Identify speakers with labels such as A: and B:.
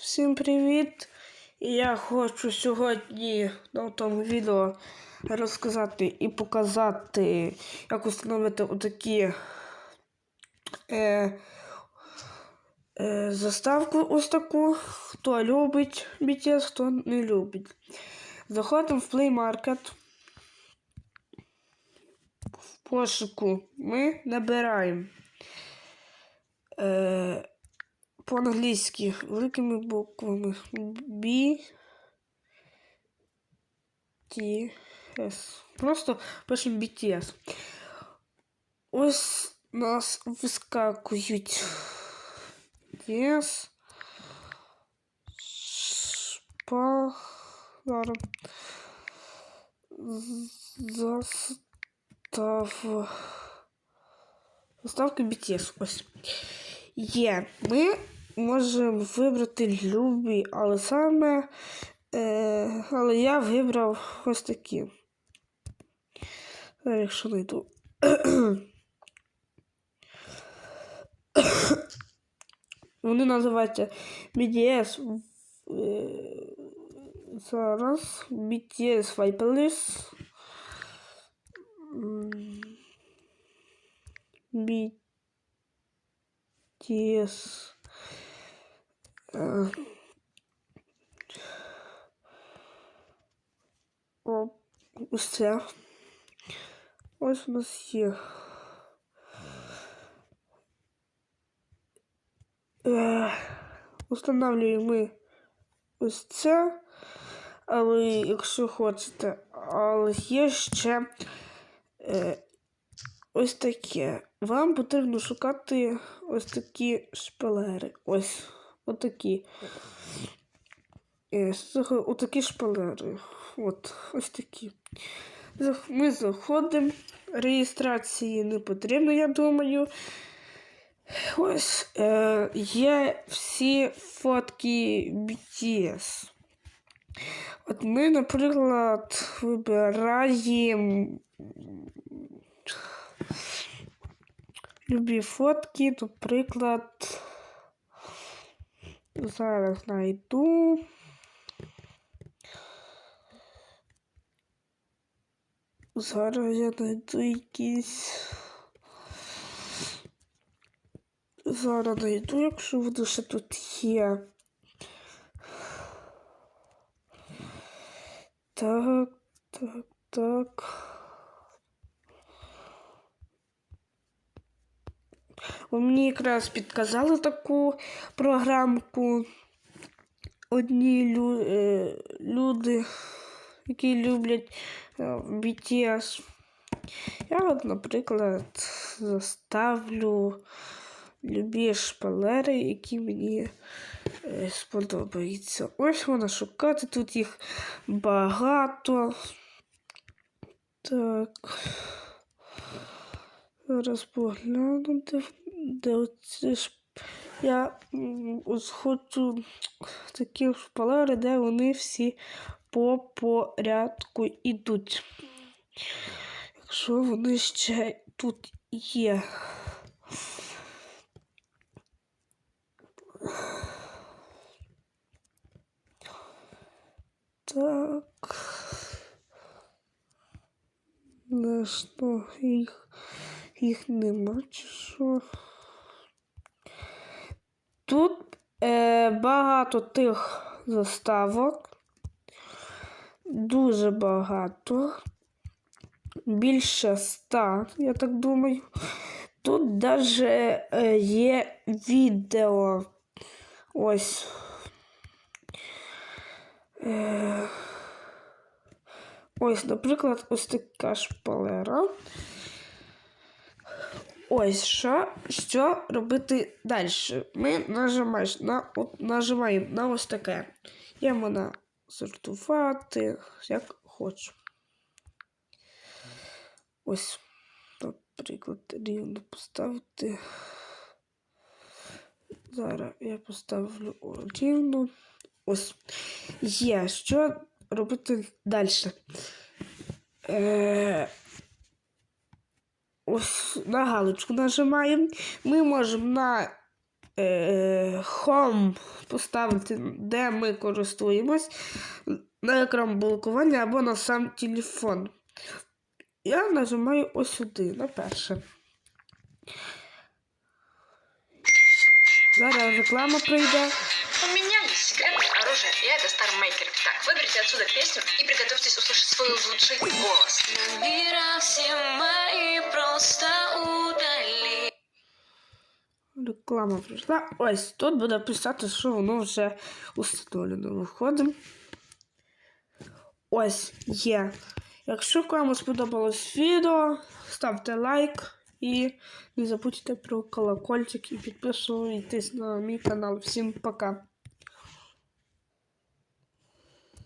A: Всім привіт! Я хочу сьогодні на тому відео розказати і показати, як встановити отакі е, е, заставку ось таку. Хто любить BTS, хто не любить. Заходимо в Play Market. В пошуку ми набираємо. Е, по-англійськи великими буквами B T S. Просто пишемо BTS. Ось нас вискакують BTS. Спа. Зараз. Застав. Заставка BTS. Ось. Є. Ми можемо вибрати любі, але саме. Е, але я вибрав ось такі. Якщо знайду. Вони називаються BTS. е, Зараз BTS Vipelis. BTS. Е, це. Ось у нас є. Е, Устанавлюємо ми ось це. Але якщо хочете, але є ще е, ось таке. Вам потрібно шукати ось такі шпалери. Ось отакі. Е, отакі шпалери. От, ось такі. Ми заходимо. Реєстрації не потрібно, я думаю. Ось е, є всі фотки BTS. От ми, наприклад, вибираємо любі фотки, наприклад, зараз знайду. Зараз я знайду якісь. Зараз знайду, якщо воно ще тут є. Так, так, так. Мені якраз підказали таку програмку. Одні лю- е, люди, які люблять е, BTS. Я от, наприклад, заставлю любі шпалери, які мені е, сподобаються. Ось вона шукати, тут їх багато. Так. Зараз погляну, де, де оці ж. Я ось хочу такі шпалери, де вони всі по порядку йдуть. Якщо вони ще тут є. Так. Що їх, їх нема чи що? Тут е, багато тих заставок. Дуже багато. Більше ста, я так думаю. Тут даже е, є відео. Ось. Е, ось, наприклад, ось така шпалера. Ось що, що робити далі. Ми нажимаєш на, нажимаємо на ось таке. Я можна сортувати, як хочу. Ось, наприклад, рівно поставити. Зараз я поставлю рівно. Ось. Є. Що робити далі? Е, ось на галочку нажимаємо. Ми можемо на е, Home поставити, де ми користуємось, на екран блокування або на сам телефон. Я нажимаю ось сюди, на перше. Зараз реклама прийде.
B: Есть секретное оружие, и это Стармейкер. Так, выберите отсюда песню и приготовьтесь услышать свой лучший голос.
C: Набира все мои просто удали.
A: Реклама прийшла. Ось тут буде писати, що воно вже установлено. Виходимо. Ось є. Якщо вам сподобалось відео, ставте лайк і не забудьте про колокольчик і підписуйтесь на мій канал. Всім пока!